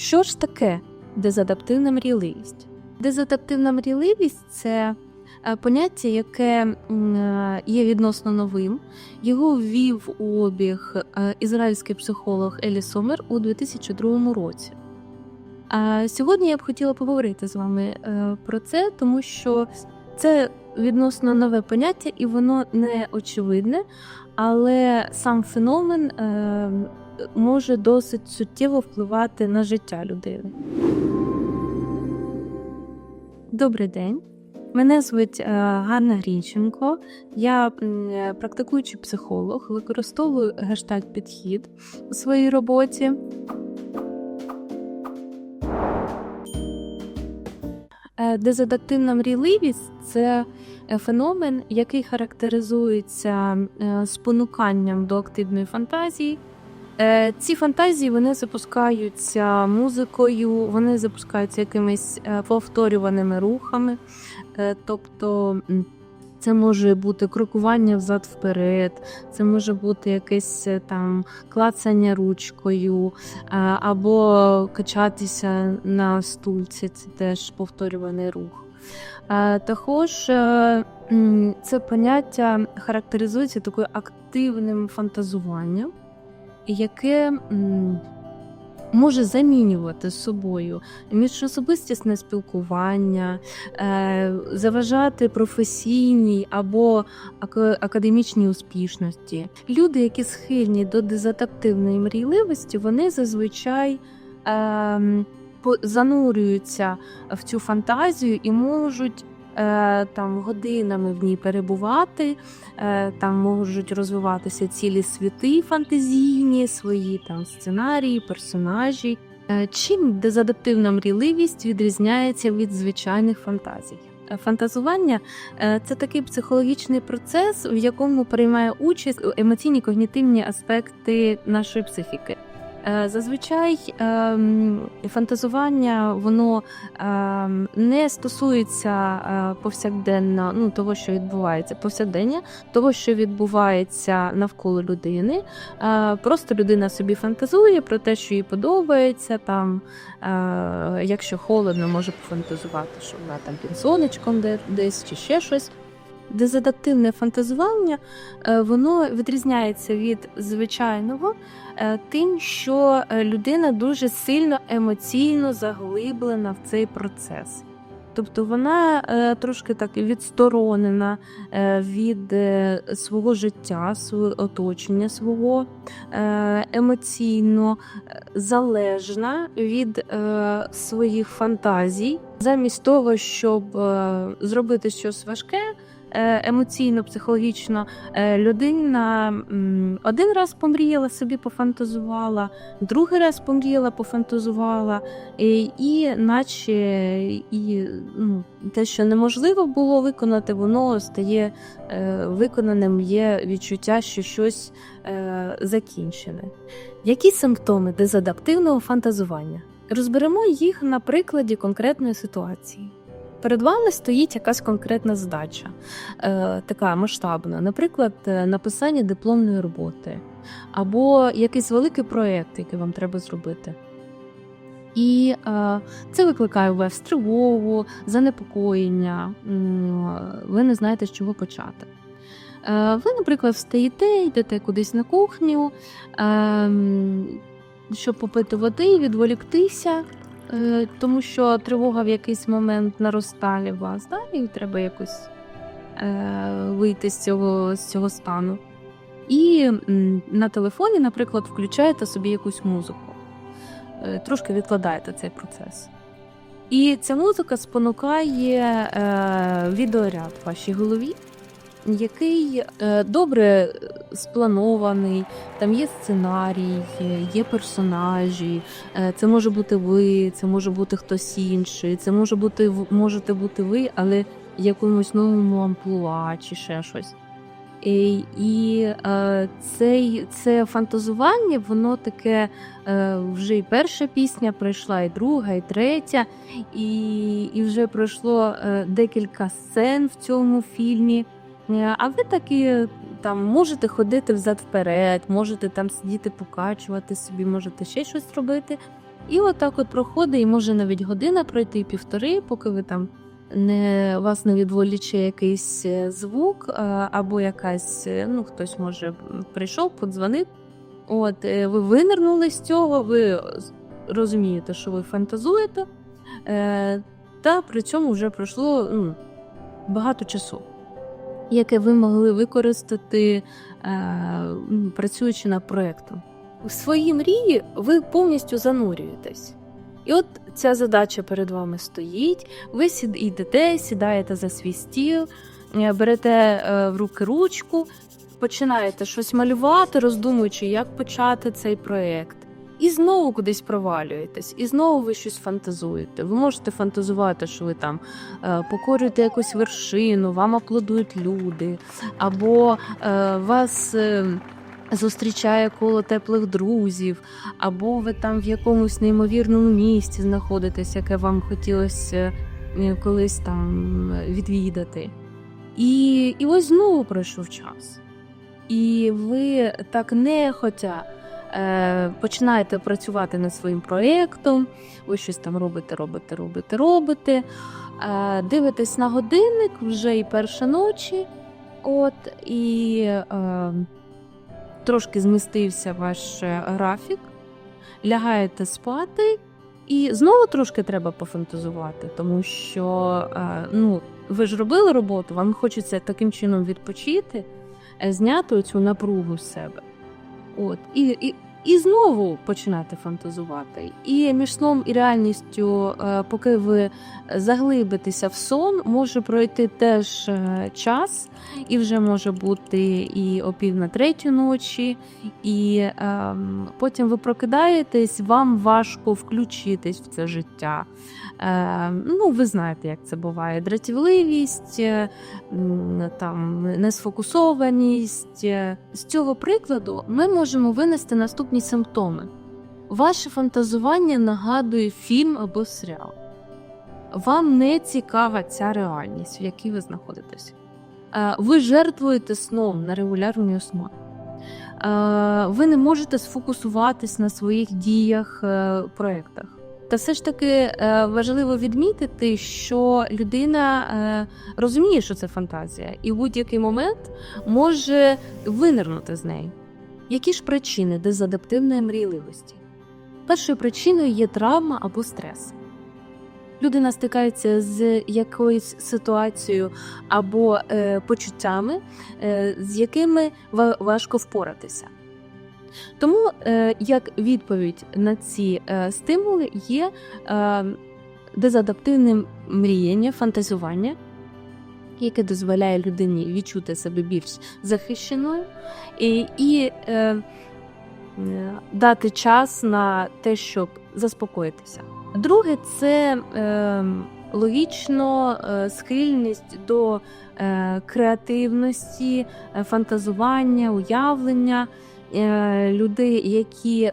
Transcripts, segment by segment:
Що ж таке дезадаптивна мрійливість? Дезадаптивна мрійливість це е, поняття, яке е, є відносно новим. Його ввів у обіг е, ізраїльський психолог Елі Сомер у 2002 році. А сьогодні я б хотіла поговорити з вами про це, тому що це відносно нове поняття, і воно не очевидне, але сам феномен може досить суттєво впливати на життя людини. Добрий день. Мене звуть е, Ганна Грінченко. Я практикуючий психолог, використовую гештальт підхід у своїй роботі. Е, Дезадаптивна мрійливість це е, феномен, який характеризується спонуканням до активної фантазії. Е, Ці фантазії вони запускаються музикою, вони запускаються якимись е, повторюваними рухами. Е, Тобто це може бути крокування взад-вперед, це може бути якесь там клацання ручкою, або качатися на стульці, це теж повторюваний рух. Також це поняття характеризується такою активним фантазуванням, яке може замінювати собою міжособистісне спілкування, е, заважати професійній або академічній успішності. Люди, які схильні до дезадаптивної мрійливості, вони зазвичай. Е, занурюються в цю фантазію і можуть там годинами в ній перебувати, е, там можуть розвиватися цілі світи фантазійні, свої там сценарії, персонажі. Е, Чим дезадаптивна мрійливість відрізняється від звичайних фантазій? Е, Фантазування е, це такий психологічний процес, в якому приймає участь емоційні когнітивні аспекти нашої психіки. Е, Зазвичай ем, фантазування воно ем, не стосується е, повсякденно ну, того, що відбувається повсякдення, того, що відбувається навколо людини. Е, Просто людина собі фантазує про те, що їй подобається. Там, якщо холодно, може пофантазувати, що вона там під сонечком десь чи ще щось. Дезадаптивне фантазування е, воно відрізняється від звичайного е, тим, що е, людина дуже сильно емоційно заглиблена в цей процес. Тобто вона трошки так відсторонена від свого життя, свого оточення свого, емоційно залежна від своїх фантазій, замість того, щоб зробити щось важке. Е, Емоційно, психологічно е, людина один раз помріяла, собі пофантазувала, другий раз помріяла, пофантазувала, і, і наче і, ну, те, що неможливо було виконати, воно стає е, виконаним, є відчуття, що щось закінчене. Які симптоми дезадаптивного фантазування? Розберемо їх на прикладі конкретної ситуації. Перед вами стоїть якась конкретна задача, е, така масштабна, наприклад, е, написання дипломної роботи, або якийсь великий проєкт, який вам треба зробити. І е, це викликає у вас тривогу, занепокоєння, ви не знаєте, з чого почати. Е, ви, наприклад, встаєте, йдете кудись на кухню, е, щоб попити води, відволіктися, тому що тривога в якийсь момент наростає вас, да? і треба якось е, вийти з цього, з цього стану. І на телефоні, наприклад, включаєте собі якусь музику, Е, трошки відкладаєте цей процес. І ця музика спонукає е, відеоряд в вашій голові, який е, добре спланований, там є сценарій, є персонажі, е, це може бути ви, це може бути хтось інший, це може бути можете бути ви, але в якомусь новому амплуа чи ще щось. І, і е, цей, це фантазування, воно таке е, вже і перша пісня пройшла, і друга, і третя, і, і вже пройшло е, декілька сцен в цьому фільмі. Е, А ви таки там можете ходити взад вперед, можете там сидіти, покачувати собі, можете ще щось робити. І отак от проходить, і може навіть година пройти півтори, поки ви там не вас не відволіче якийсь е, звук, або якась, е, ну хтось може прийшов, подзвонив. От е, ви винирнули з цього, ви розумієте, що ви фантазуєте, та при цьому вже пройшло ну, багато часу, яке ви могли використати, е, працюючи над проєктом. В свої мрії ви повністю занурюєтесь. І от ця задача перед вами стоїть. Ви йдете, сідаєте за свій стіл, е, берете е, в руки ручку, починаєте щось малювати, роздумуючи, як почати цей проєкт. І знову кудись провалюєтесь, і знову ви щось фантазуєте. Ви можете фантазувати, що ви там е, покорюєте якусь вершину, вам аплодують люди, або е, вас е, зустрічає коло теплих друзів, або ви там в якомусь неймовірному місці знаходитесь, яке вам хотілося колись там відвідати. І, і ось знову пройшов час. І ви так нехотя починаєте працювати над своїм проєктом, ви щось там робите, робите, робите, робите. Е, дивитесь на годинник вже і перша ночі. От, і е, трошки змістився ваш е, графік, лягаєте спати, і знову трошки треба пофантазувати, тому що е, ну, ви ж робили роботу, вам хочеться таким чином відпочити, е, зняти цю напругу з себе. От, і, і, і знову починати фантазувати. І між сном і реальністю, е, поки ви заглибитеся в сон, може пройти теж е, час, і вже може бути і о пів на третю ночі, і ем, потім ви прокидаєтесь, вам важко включитись в це життя. Ем, ну, ви знаєте, як це буває: дратівливість, е, там несфокусованість. Е, З цього прикладу ми можемо винести наступні симптоми. Ваше фантазування нагадує фільм або серіал. Вам не цікава ця реальність, в якій ви знаходитесь. Е, Ви жертвуєте сном на регулярній основі. Е, Ви не можете сфокусуватись на своїх діях, е, проєктах. Та все ж таки важливо відмітити, що людина розуміє, що це фантазія, і в будь-який момент може винирнути з неї. Які ж причини дезадаптивної мрійливості? Першою причиною є травма або стрес. Людина стикається з якоюсь ситуацією або е, почуттями, е, з якими важко впоратися. Тому, е, як відповідь на ці е, стимули, є е, дезадаптивне мріяння, фантазування, яке дозволяє людині відчути себе більш захищеною і, і е, е, дати час на те, щоб заспокоїтися. Друге, це е, логічно е, схильність до е, креативності, е, фантазування, уявлення е, людей, які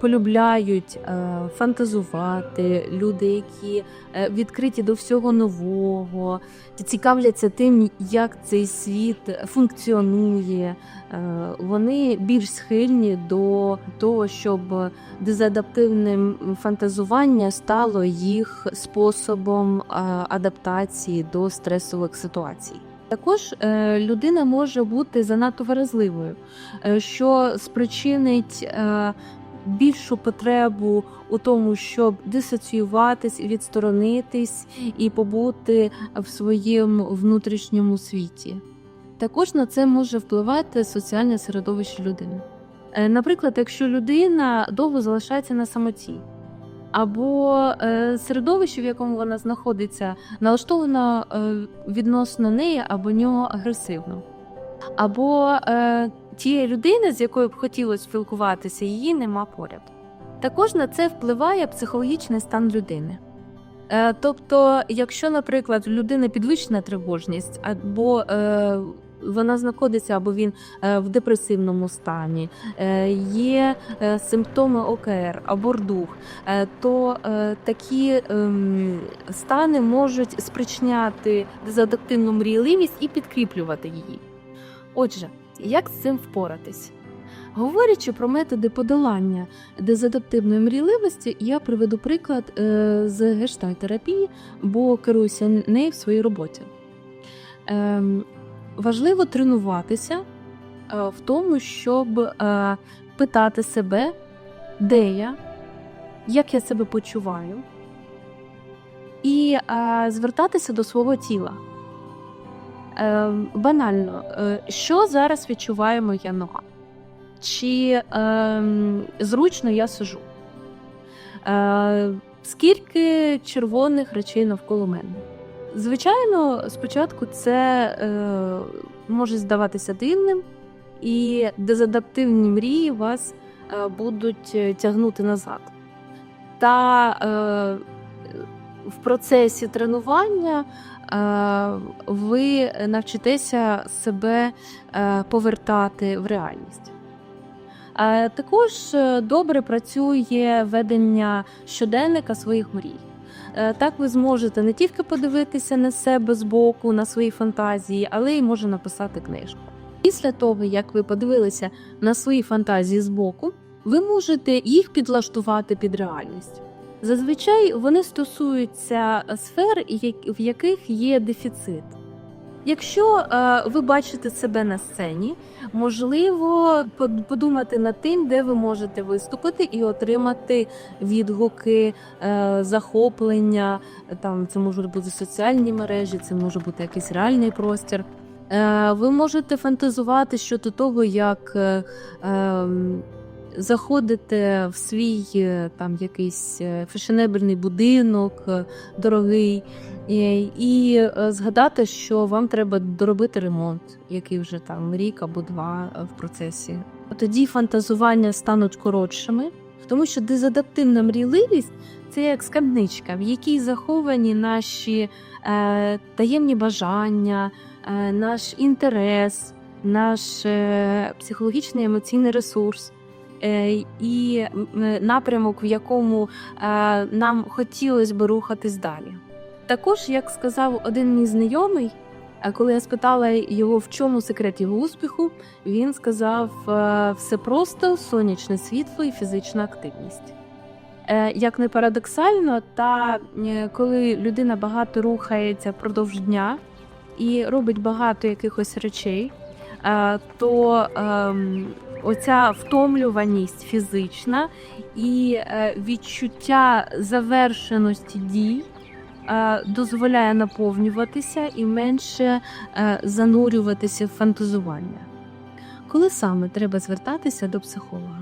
полюбляють е, фантазувати, люди, які е, відкриті до всього нового, цікавляться тим, як цей світ функціонує. Е, Вони більш схильні до того, щоб дезадаптивне фантазування стало їх способом адаптації до стресових ситуацій. Також людина може бути занадто вразливою, що спричинить більшу потребу у тому, щоб дисоціюватись, відсторонитись і побути в своєму внутрішньому світі. Також на це може впливати соціальне середовище людини. Е, Наприклад, якщо людина довго залишається на самоті, або е, середовище, в якому вона знаходиться, налаштовано е, відносно неї або нього агресивно, або тієї людини, з якою б хотілося спілкуватися, її нема поряд. Також на це впливає психологічний стан людини. Е, Тобто, якщо, наприклад, у людини підвищена тривожність, або е, вона знаходиться, або він е, в депресивному стані, е, є е, симптоми ОКР або рдух, е, то е, такі ем, стани можуть спричиняти дезадаптивну мрійливість і підкріплювати її. Отже, як з цим впоратись? Говорячи про методи подолання дезадаптивної мрійливості, я приведу приклад е, з гештальтерапії, бо керуюся нею в своїй роботі. Ем, Важливо тренуватися е, в тому, щоб е, питати себе, де я, як я себе почуваю, і звертатися до свого тіла. Е, банально, е, що зараз відчуває моя нога? Чи е, зручно я сижу? Е, скільки червоних речей навколо мене? Звичайно, спочатку це е, може здаватися дивним, і дезадаптивні мрії вас е, будуть е, тягнути назад. Та е, в процесі тренування ви навчитеся себе е, повертати в реальність. Е, Також е, добре працює ведення щоденника своїх мрій. Е, Так ви зможете не тільки подивитися на себе збоку, на свої фантазії, але й може написати книжку. Після того, як ви подивилися на свої фантазії збоку, ви можете їх підлаштувати під реальність. Зазвичай вони стосуються сфер, в яких є дефіцит. Якщо е, ви бачите себе на сцені, можливо подумати над тим, де ви можете виступити і отримати відгуки, е, захоплення. Там це можуть бути соціальні мережі, це може бути якийсь реальний простір. Е, ви можете фантазувати щодо того, як ем, заходите в свій е, там якийсь е, фешенебельний будинок, е, дорогий, і, і згадати, що вам треба доробити ремонт, який вже там рік або два в процесі. Тоді фантазування стануть коротшими, тому що дезадаптивна мрійливість це як скарбничка, в якій заховані наші е, таємні бажання, е, наш інтерес, наш е, психологічний емоційний ресурс. Е, І е, напрямок, в якому е, нам хотілося би рухатись далі. Також, як сказав один мій знайомий, коли я спитала його, в чому секрет його успіху, він сказав: е, все просто сонячне світло і фізична активність. Е, Як не парадоксально, та е, коли людина багато рухається впродовж дня і робить багато якихось речей, е, то ем, оця втомлюваність фізична і е, відчуття завершеності дій е, дозволяє наповнюватися і менше е, занурюватися в фантазування. Коли саме треба звертатися до психолога?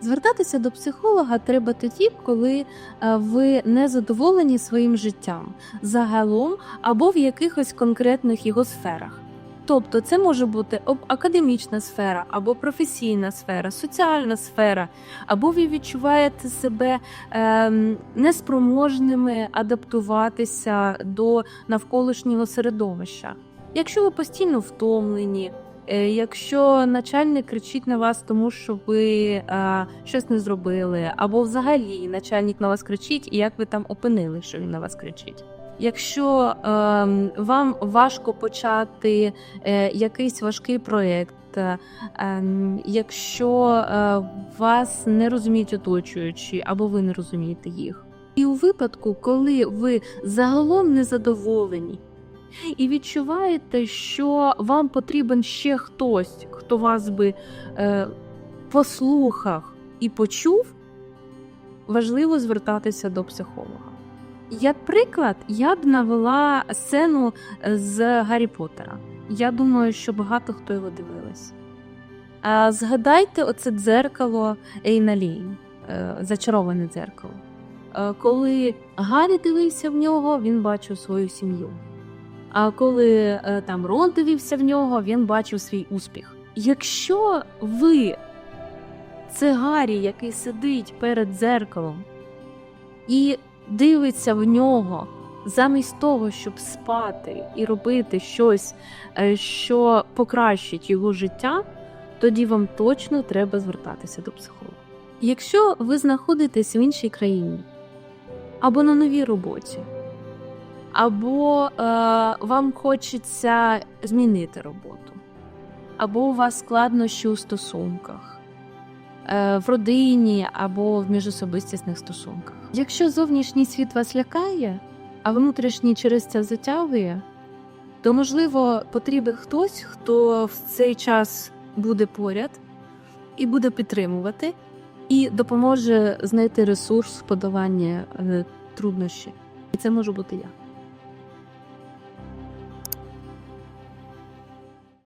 Звертатися до психолога треба тоді, коли ви не задоволені своїм життям загалом або в якихось конкретних його сферах. Тобто це може бути академічна сфера, або професійна сфера, соціальна сфера, або ви відчуваєте себе ем, неспроможними адаптуватися до навколишнього середовища. Якщо ви постійно втомлені, е, якщо начальник кричить на вас, тому що ви е, щось не зробили, або взагалі начальник на вас кричить, і як ви там опинили, що він на вас кричить. Якщо ем, вам важко почати е, якийсь важкий проєкт, е, якщо е, вас не розуміють оточуючі, або ви не розумієте їх. І у випадку, коли ви загалом незадоволені і відчуваєте, що вам потрібен ще хтось, хто вас би е, послухав і почув, важливо звертатися до психолога. Як приклад, я б навела сцену з Гаррі Поттера. Я думаю, що багато хто його дивилась. Згадайте оце дзеркало Ейна Лейн, е, зачароване дзеркало. Е, Коли Гаррі дивився в нього, він бачив свою сім'ю. А коли е, там Рон дивився в нього, він бачив свій успіх. Якщо ви це Гаррі, який сидить перед дзеркалом і дивиться в нього замість того, щоб спати і робити щось, е, що покращить його життя, тоді вам точно треба звертатися до психолога. Якщо ви знаходитесь в іншій країні або на новій роботі, або е, вам хочеться змінити роботу, або у вас складнощі у стосунках, е, в родині або в міжособистісних стосунках. Якщо зовнішній світ вас лякає, а внутрішній через це затягує, то можливо потрібен хтось, хто в цей час буде поряд і буде підтримувати, і допоможе знайти ресурс в е, труднощів. І це можу бути я.